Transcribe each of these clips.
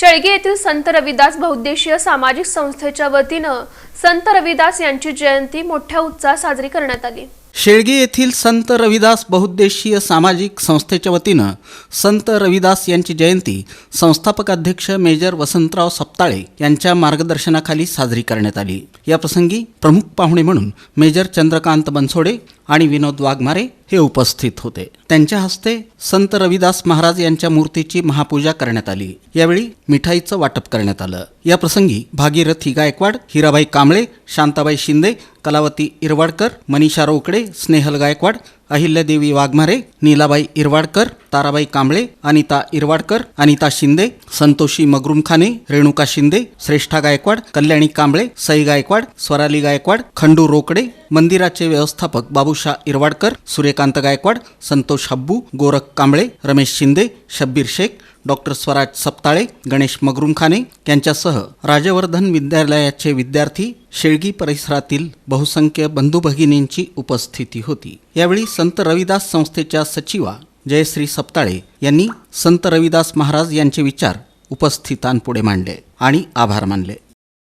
शेळगे येथील संत रविदास बहुद्देशीय सामाजिक संस्थेच्या वतीनं संत रविदास यांची जयंती मोठ्या उत्साहात साजरी करण्यात आली. शेळगे येथील संत रविदास बहुद्देशीय सामाजिक संस्थेच्या वतीनं संत रविदास यांची जयंती संस्थापक अध्यक्ष मेजर वसंतराव सप्ताळे यांच्या मार्गदर्शनाखाली साजरी करण्यात आली. या प्रसंगी प्रमुख पाहुणे म्हणून मेजर चंद्रकांत बनसोडे आणि विनोद वाघमारे हे उपस्थित होते. त्यांच्या हस्ते संत रविदास महाराज यांच्या मूर्तीची महापूजा करण्यात आली. यावेळी मिठाईचं वाटप करण्यात आलं. या प्रसंगी भागीरथी गायकवाड हिराबाई कांबळे शांताबाई शिंदे कलावती इरवाडकर मनीषा रोकडे स्नेहल गायकवाड अहिल्यादेवी वाघमारे नीलाबाई इरवाडकर ताराबाई कांबळे अनिता इरवाडकर अनिता शिंदे संतोषी मगरुमखाने रेणुका शिंदे श्रेष्ठा गायकवाड कल्याणी कांबळे सई गायकवाड स्वराली गायकवाड खंडू रोकडे मंदिराचे व्यवस्थापक बाबूशा इरवाडकर सूर्यकांत गायकवाड संतोष हब्बू गोरख कांबळे रमेश शिंदे शब्बीर शेख डॉक्टर स्वराज सप्ताळे गणेश मगरुमखाने यांच्यासह राजवर्धन विद्यालयाचे विद्यार्थी शेळगी परिसरातील बहुसंख्य बंधू भगिनींची उपस्थिती होती. यावेळी संत रविदास संस्थेच्या सचिवा जयश्री सप्ताळे यांनी संत रविदास महाराज यांचे विचार उपस्थितांपुढे मांडले आणि आभार मानले.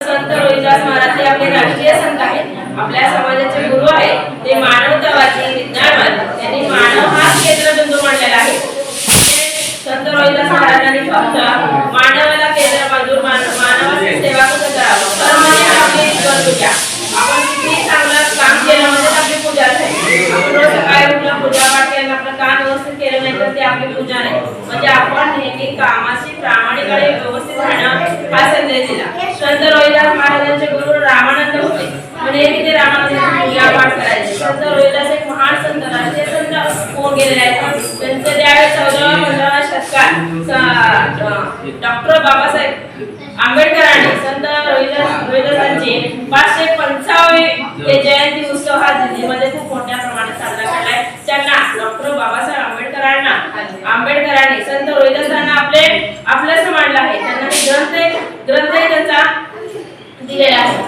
संत रविदास महाराज हे आपले राष्ट्रीय संत आहेत. आपल्या समाजाचे गुरु आहेत. ते मानव विज्ञानवादी त्यांनी मानव हाच केंद्रबिंदू मांडलेला आहे संत रोहिदास महाराजांनी फक्त मानवाला केंद्र बाजूर मानवाची सेवा कसं करावं कर्म हे आपली ईश्वर पूजा आपण किती चांगलं काम केलं म्हणजे आपली पूजा आहे आपण रोज सकाळी उठलं पूजा पाठ केलं आपलं काम व्यवस्थित करते नाही तर ते आपली पूजा नाही म्हणजे आपण नेहमी कामाशी प्रामाणिक व्यवस्थित राहणं हा संदेश दिला. संत रोहिदास महाराजांचे गुरु रामानंद होते. नेहमी ते रामानंदाची पूजा पाठ करायचे. संत रोहिदास एक महान संत राष्ट्रीय संत होऊन गेलेले आहेत. त्यांचं त्यावेळेस चौदाव्या पंधराव्या शतकात डॉक्टर बाबासाहेब आंबेडकरांनी संत रोहिदास रोहिदासांची पाचशे पंचावन्न हे जयंती उत्सव हा दिल्लीमध्ये खूप मोठ्या प्रमाणात साजरा केलाय त्यांना डॉक्टर बाबासाहेब आंबेडकरांना आंबेडकरांनी संत रोहिदासांना आपले आपल्याच मानलं आहे. त्यांना ग्रंथ ग्रंथ त्यांचा दिलेला आहे.